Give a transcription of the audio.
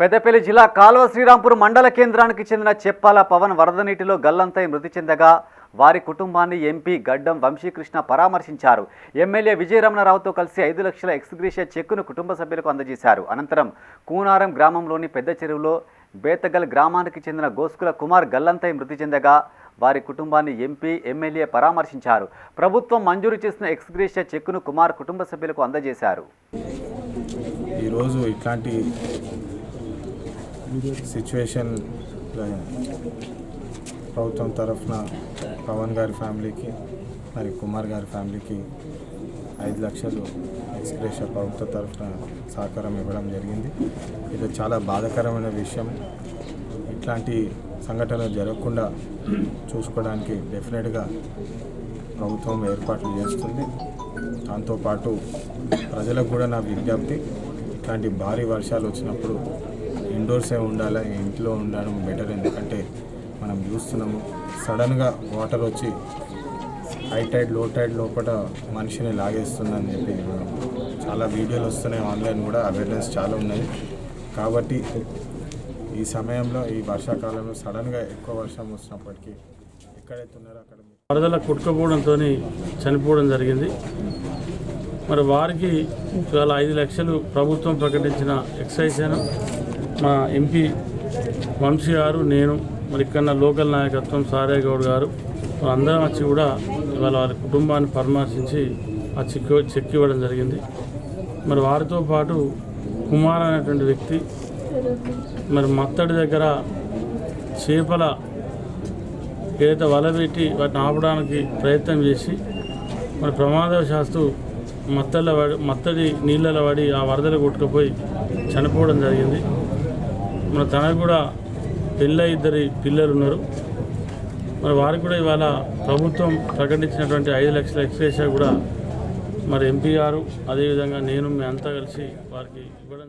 పెద్దపల్లి జిల్లా కాలువ శ్రీరాంపూర్ మండల కేంద్రానికి చెందిన చెప్పాల పవన్ వరద నీటిలో గల్లంతై మృతి చెందగా వారి కుటుంబాన్ని ఎంపీ గడ్డం వంశీకృష్ణ పరామర్శించారు. ఎమ్మెల్యే విజయరమణరావుతో కలిసి ఐదు లక్షల ఎక్స్గ్రేషియా చెక్కును కుటుంబ సభ్యులకు అందజేశారు. అనంతరం కూనారం గ్రామంలోని పెద్ద చెరువులో బేతగల్ గ్రామానికి చెందిన గోస్కుల కుమార్ గల్లంతై మృతి చెందగా వారి కుటుంబాన్ని ఎంపీ ఎమ్మెల్యే పరామర్శించారు. ప్రభుత్వం మంజూరు చేసిన ఎక్స్గ్రేషియా చెక్కును కుమార్ కుటుంబ సభ్యులకు అందజేశారు. ఈరోజు ఇట్లాంటి సిచ్యువేషన్ ప్రభుత్వం తరఫున పవన్ గారి ఫ్యామిలీకి మరి కుమార్ గారి ఫ్యామిలీకి ఐదు లక్షలు ఎక్స్ప్రెషన్ ప్రభుత్వ తరఫున సహకారం ఇవ్వడం జరిగింది. ఇది చాలా బాధాకరమైన విషయం. ఇట్లాంటి సంఘటనలు జరగకుండా చూసుకోవడానికి డెఫినెట్గా ప్రభుత్వం ఏర్పాట్లు చేస్తుంది. దాంతోపాటు ప్రజలకు కూడా నా విజ్ఞప్తి ఇట్లాంటి భారీ వర్షాలు వచ్చినప్పుడు ఇండోర్సే ఉండాలి ఇంట్లో ఉండడం బెటర్ ఎందుకంటే మనం చూస్తున్నాము. సడన్గా వాటర్ వచ్చి హై టైడ్లో టైడ్ లోపల మనిషిని లాగేస్తుందని చెప్పి చాలా వీడియోలు వస్తున్నాయి ఆన్లైన్ కూడా అవేర్నెస్ చాలా ఉన్నాయి. కాబట్టి ఈ సమయంలో ఈ వర్షాకాలంలో సడన్గా ఎక్కువ వర్షం వచ్చినప్పటికీ ఎక్కడైతే ఉన్నారో అక్కడ వరదల కొట్టుకుపోవడంతో చనిపోవడం జరిగింది. మరి వారికి ఇవాళ ఐదు లక్షలు ప్రభుత్వం ప్రకటించిన ఎక్సైజ్ను మా ఎంపీ వంశీ గారు నేను మరి ఇక్కడ లోకల్ నాయకత్వం సారేగౌడ్ గారు అందరం వచ్చి కూడా ఇవాళ వారి కుటుంబాన్ని పరామర్శించి ఆ చెక్ చెక్ ఇవ్వడం జరిగింది. మరి వారితో పాటు కుమార్ అనేటువంటి వ్యక్తి మరి మత్తడి దగ్గర చేపల ఏదైతే వల పెట్టి వాటిని ఆపడానికి ప్రయత్నం చేసి మరి ప్రమాదవశాస్తు మత్తల పడి మత్తడి నీళ్ళలో పడి ఆ వరదలు కొట్టుకుపోయి చనిపోవడం జరిగింది. మన తనకు కూడా పెళ్ళ ఇద్దరి పిల్లలు ఉన్నారు. మరి వారికి కూడా ఇవాళ ప్రభుత్వం ప్రకటించినటువంటి ఐదు లక్షల ఎక్స్ప్రెస్ కూడా మరి ఎంపీ గారు అదేవిధంగా నేను మీ అంతా కలిసి వారికి ఇవ్వడం